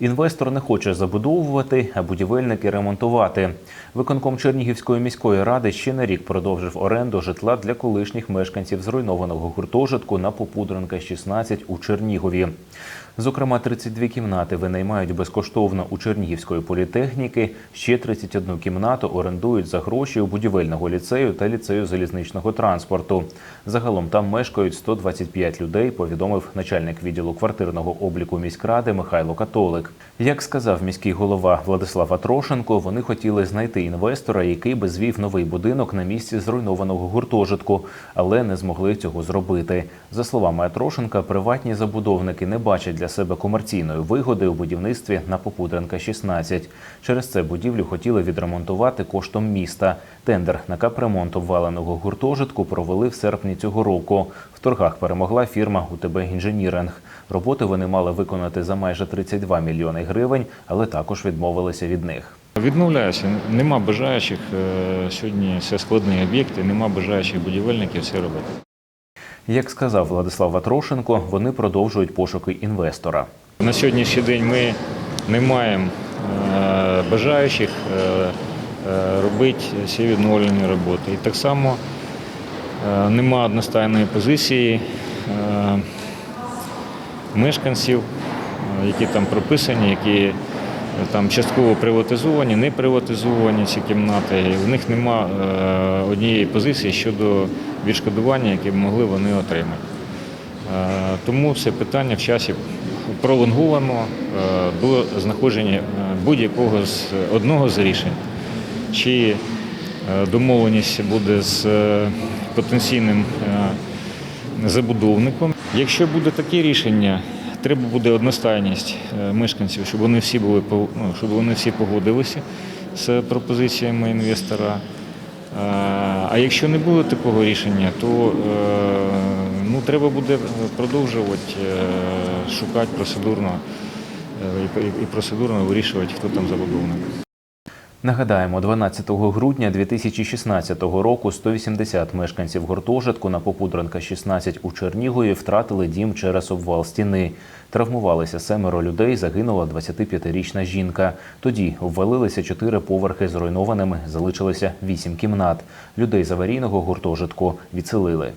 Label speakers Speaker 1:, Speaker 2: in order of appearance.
Speaker 1: Інвестор не хоче забудовувати, а будівельники ремонтувати. Виконком Чернігівської міської ради ще на рік продовжив оренду житла для колишніх мешканців зруйнованого гуртожитку на Попудренка 16 у Чернігові. Зокрема, 32 кімнати винаймають безкоштовно у Чернігівської політехніки. Ще 31 кімнату орендують за гроші у будівельного ліцею та ліцею залізничного транспорту. Загалом там мешкають 125 людей, повідомив начальник відділу квартирного обліку міськради Михайло Католик. Як сказав міський голова Владислав Атрошенко, вони хотіли знайти інвестора, який би звів новий будинок на місці зруйнованого гуртожитку, але не змогли цього зробити. За словами Атрошенка, приватні забудовники не бачать для себе комерційної вигоди у будівництві на Попудренка 16. Через це будівлю хотіли відремонтувати коштом міста. Тендер на капремонт обваленого гуртожитку провели в серпні цього року. В торгах перемогла фірма УТБ Інженіринг. Роботи вони мали виконати за майже 32 мільйони гривень, але також відмовилися від них.
Speaker 2: Відмовляюся, нема бажаючих е, сьогодні. Це складний об'єкт, і нема бажаючих будівельників це робити.
Speaker 1: Як сказав Владислав Ватрошенко, вони продовжують пошуки інвестора.
Speaker 2: На сьогоднішній день ми не маємо е, бажаючих е, робити ці відновлені роботи. І так само нема одностайної позиції е, мешканців, е, які там прописані, які е, там частково приватизовані, не приватизовані ці кімнати. В них нема е, однієї позиції щодо відшкодування, яке б могли вони отримати. Е, Тому це питання в часі пролонговано е, до знаходження е, будь-якого з одного з рішень. Чи е, домовленість буде з е, потенційним е, забудовником. Якщо буде таке рішення, треба буде одностайність е, мешканців, щоб вони всі були ну, щоб вони всі погодилися з пропозиціями інвестора. Е, А якщо не буде такого рішення, то е, ну, треба буде продовжувати е, шукати процедурно е, і процедурно вирішувати, хто там забудовник.
Speaker 1: Нагадаємо, 12 грудня 2016 року 180 мешканців гуртожитку на Попудренка 16 у Чернігові втратили дім через обвал стіни. Травмувалися семеро людей, загинула 25-річна жінка. Тоді обвалилися чотири поверхи зруйнованими, залишилося вісім кімнат. Людей з аварійного гуртожитку відселили.